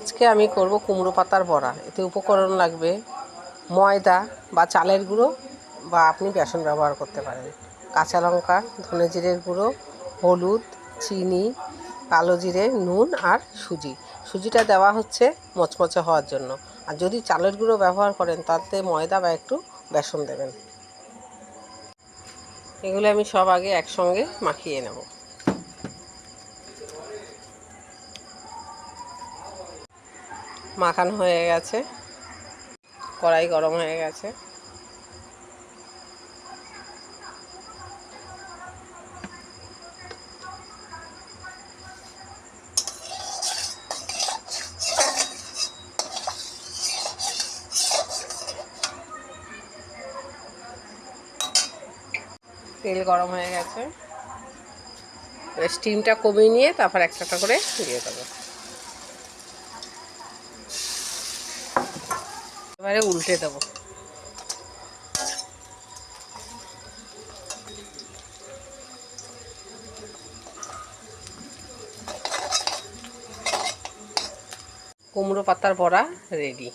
আজকে আমি করব কুমড়ো পাতার বড়া। এতে উপকরণ লাগবে ময়দা বা চালের গুঁড়ো বা আপনি বেসন ব্যবহার করতে পারেন। কাঁচা লঙ্কা, ধনে জিরের গুঁড়ো, হলুদ, চিনি, কালো জিরে, নুন আর সুজি। সুজিটা দেওয়া হচ্ছে মচমচে হওয়ার জন্য। আর যদি চালের গুঁড়ো ব্যবহার করেন, তাতে ময়দা বা একটু বেসন দেবেন। এগুলো আমি সব আগে একসঙ্গে মাখিয়ে নেব। মাখানো হয়ে গেছে। কড়াই গরম হয়ে গেছে। তেল গরম হয়ে গেছে। স্টিমটা কমিয়ে নিয়ে তারপর একটা করে দিয়ে দেবো। এবারে উল্টে দেবো। কুমড়ো পাতার বড়া রেডি